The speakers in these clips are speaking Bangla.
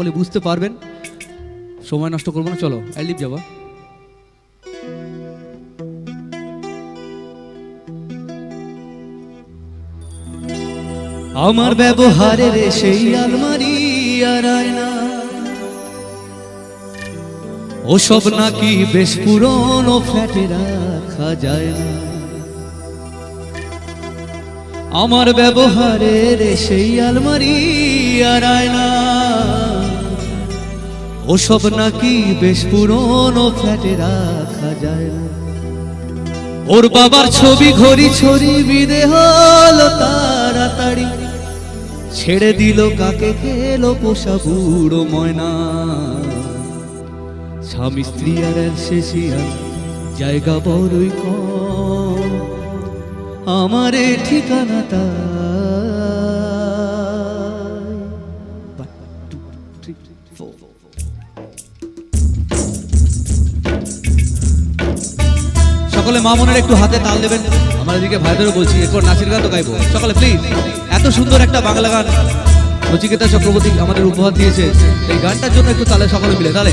বলে বুঝতে পারবেন। সময় নষ্ট করব না, চলো অ্যালিপ যাব। আমার ব্যবহারের সেই আলমারি আর আয়না ওসব নাকি বেশ পুরনো, ফ্ল্যাটে রাখা যায় না। আমার ব্যবহারের সেই আলমারি আর আয়না ওসব নাকি বেশ পুরনো ফ্ল্যাটে রাখা যায় না। ওর বাবার ছবি ঘড়ি ছড়ি বিদে তাড়াতাড়ি। ছেড়ে দিল কাকে খেলো পোষা বুড়ো ময়না। স্বামী স্ত্রী আর শেষে জায়গা বড়ই কম। আমারে ঠিকানা তাই সকলে মা মনের একটু হাতে তাল দেবেন। আমার এদিকে ভাইদেরও বলছি, এরপর নাচের গান তো গাইবো। সকলে প্লিজ এত সুন্দর একটা বাংলা গান নচিকেতা চক্রবর্তী আমাদের উপহার দিয়েছে। এই গানটার জন্য একটু তালে সকলে মিলে, তালে।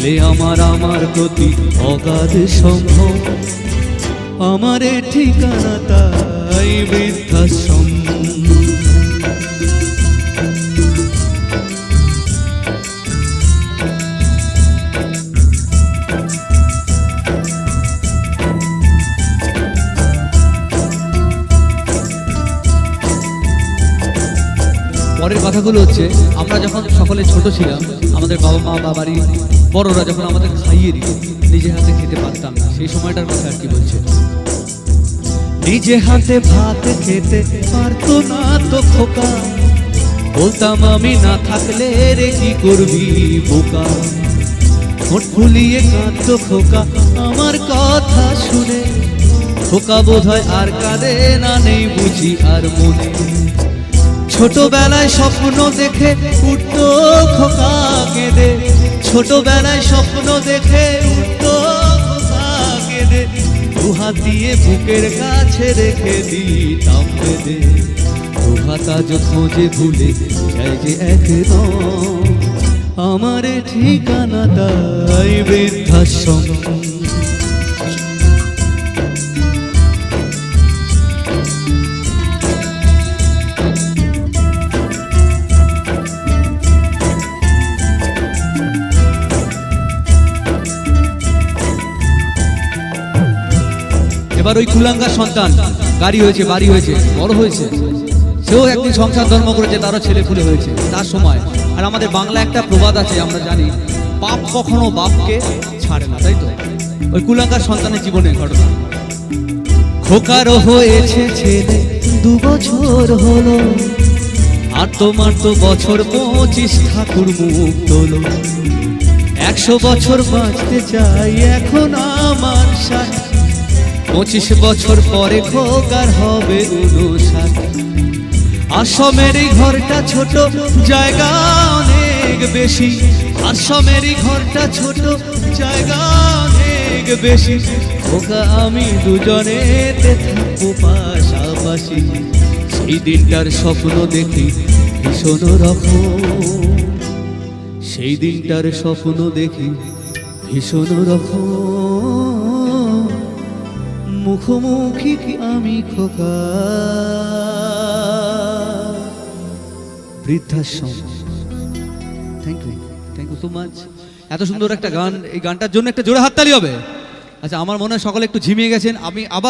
ছেলে আমার আমার প্রতি অগাধ সম্ভব। আমারে ঠিকানা তাই বৃদ্ধাশ্রম। পরের কথাগুলো হচ্ছে, আমরা যখন সকলে ছোট ছিলাম, আমাদের বাবা মা বা বাড়ির বড়রা যখন আমাদের খাইয়ে দিত, নিজে হাতে খেতে পারতাম না। সেই সময়টার কথা আর কি বলছে? নিজে হাতে ভাত খেতে পারতো না তো খোকা। বলতাম, আমি না থাকলে রে কি করবি বোকা? ঠোঁট ফুলিয়ে কাঁদতো খোকা, আমার কথা শুনে। খোকা বোধ হয় আর কাঁদে না নেই বুঝি আর মনে। ছোটবেলায় স্বপ্ন দেখে উঠতো খোকা কেঁদে। ছোটবেলায় স্বপ্ন দেখে উঠতো খোকা কেঁদে। দুহাত দিয়ে বুকের কাছে রেখে দিতাম বেঁধে। দুহাত আজ খোঁজে ভুলে যায় যে একদম। আমারে ঠিকানা তাই বৃদ্ধাশ্রম। এবার ওই কুলাঙ্গা সন্তান, গাড়ি হয়েছে, বাড়ি হয়েছে, বড় হয়েছে। সেও একদিন সংসার ধর্ম করেছে, তারও ছেলে ফুলে হয়েছে, তার সময়। আর আমাদের বাংলা একটা প্রবাদ আছে, আমরা জানি বাপ কখনো বাপকে ছাড়ে না, তাই তো? ওই কুলাঙ্গার সন্তানের জীবনের ঘটনা। খোকারও হয়েছে ছেলে, দু বছর হলো। আর তোমার তো বছর পঁচিশ ঠাকুর মুখ তোলো। একশো বছর বাঁচতে চাই, এখন আমার সাথে। পঁচিশ বছর পরে খোকার হবে উনষাট আসামের এই ঘরটা ছোট, জায়গা অনেক বেশি। আসামের এই ঘরটা ছোট, জায়গা অনেক বেশি। খোকা, আমি দুজনেতে থাকব পাশাপাশি। সেই দিনটার স্বপ্ন দেখি ভীষণ রকম। সেই দিনটার স্বপ্ন দেখি ভীষণ রকম। মুখোমুখি কি আমি খোকা? বৃদ্ধাশ্রম। Thank you thank you so much এত সুন্দর একটা গান, এই গানটার জন্য একটা জোরে হাততালি হবে। আচ্ছা আমার মনে হয় সকলে একটু ঝিমিয়ে গেছেন। আমি আবার